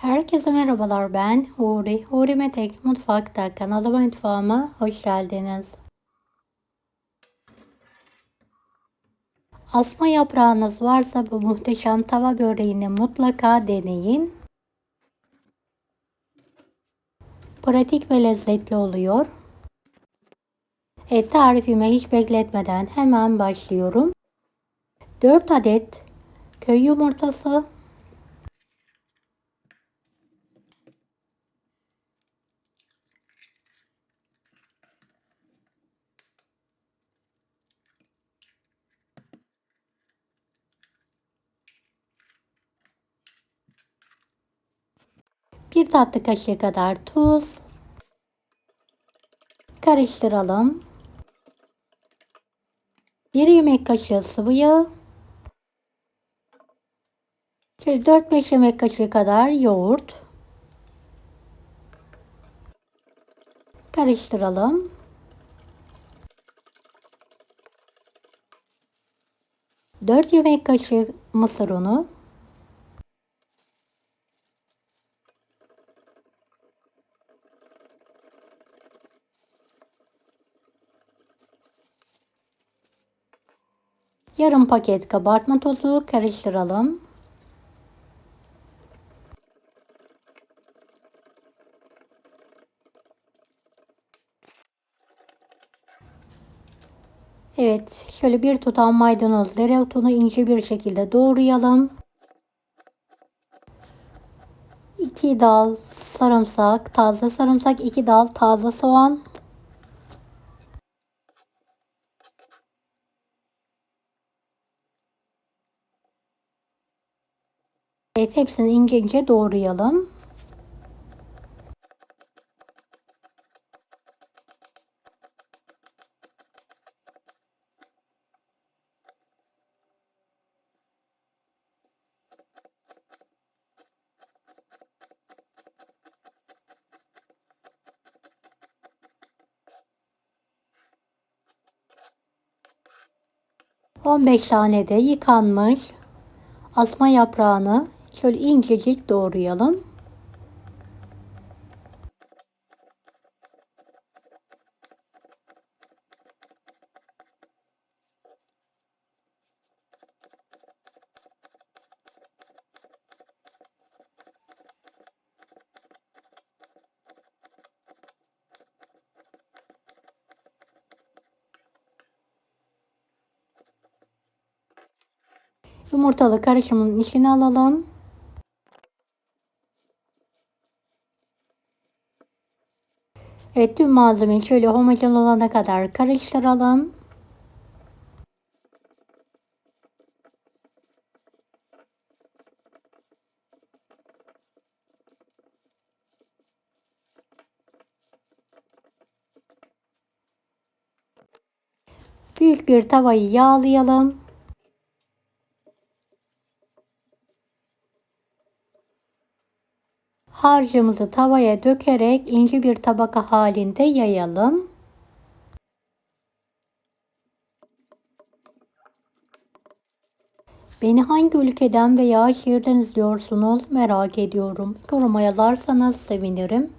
Herkese merhabalar ben Huri. Huri Metek Mutfak'ta kanalıma mutfağıma hoş geldiniz. Asma yaprağınız varsa bu muhteşem tava böreğini mutlaka deneyin. Pratik ve lezzetli oluyor. Et tarifime hiç bekletmeden hemen başlıyorum. 4 adet köy yumurtası, Bir tatlı kaşığı kadar tuz. Karıştıralım. Bir yemek kaşığı sıvı yağ. 4-5 yemek kaşığı kadar yoğurt. Karıştıralım. Dört yemek kaşığı mısır unu. Yarım paket kabartma tozu karıştıralım. Evet, şöyle bir tutam maydanoz, dereotunu ince bir şekilde doğrayalım. 2 dal sarımsak, taze sarımsak, 2 dal taze soğan, Evet hepsini ince ince doğrayalım. On beş tane de yıkanmış asma yaprağını Şöyle incecik doğrayalım. Yumurtalı karışımın içine alalım. Evet tüm malzemeyi şöyle homojen olana kadar karıştıralım. Büyük bir tavayı yağlayalım. Harcımızı tavaya dökerek ince bir tabaka halinde yayalım. Beni hangi ülkeden veya şehirden izliyorsunuz merak ediyorum. Yoruma yazarsanız sevinirim.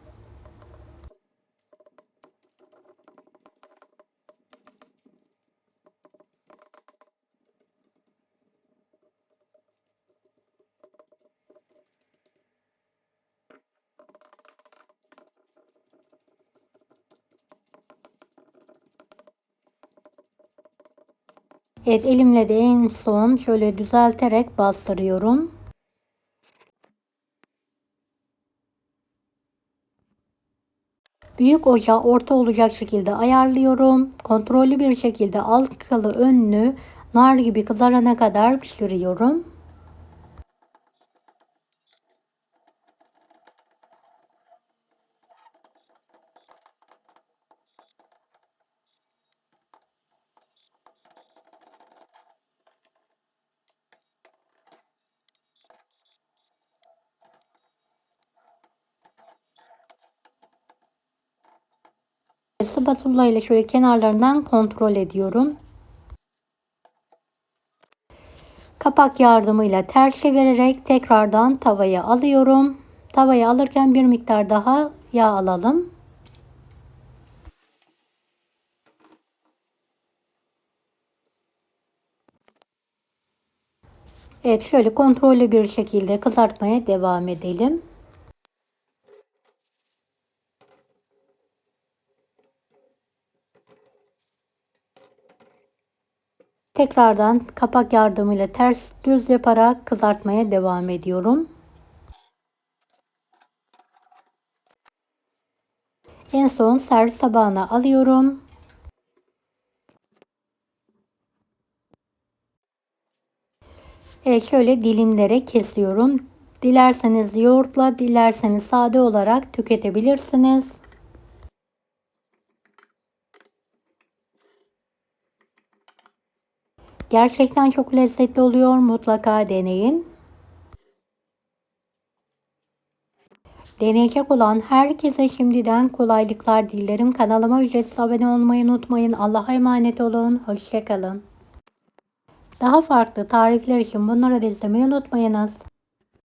Evet elimle de en son şöyle düzelterek bastırıyorum. Büyük ocağı orta olacak şekilde ayarlıyorum. Kontrollü bir şekilde alt kalı önlü nar gibi kızarana kadar pişiriyorum. Spatula ile şöyle kenarlarından kontrol ediyorum. Kapak yardımıyla ters çevirerek tekrardan tavaya alıyorum. Tavaya alırken bir miktar daha yağ alalım. Evet şöyle kontrollü bir şekilde kızartmaya devam edelim. Tekrardan kapak yardımıyla ters düz yaparak kızartmaya devam ediyorum. En son servis tabağına alıyorum. Evet şöyle dilimlere kesiyorum. Dilerseniz yoğurtla, dilerseniz sade olarak tüketebilirsiniz. Gerçekten çok lezzetli oluyor. Mutlaka deneyin. Deneyecek olan herkese şimdiden kolaylıklar dilerim. Kanalıma ücretsiz abone olmayı unutmayın. Allah'a emanet olun. Hoşçakalın. Daha farklı tarifler için bunları da izlemeyi unutmayınız.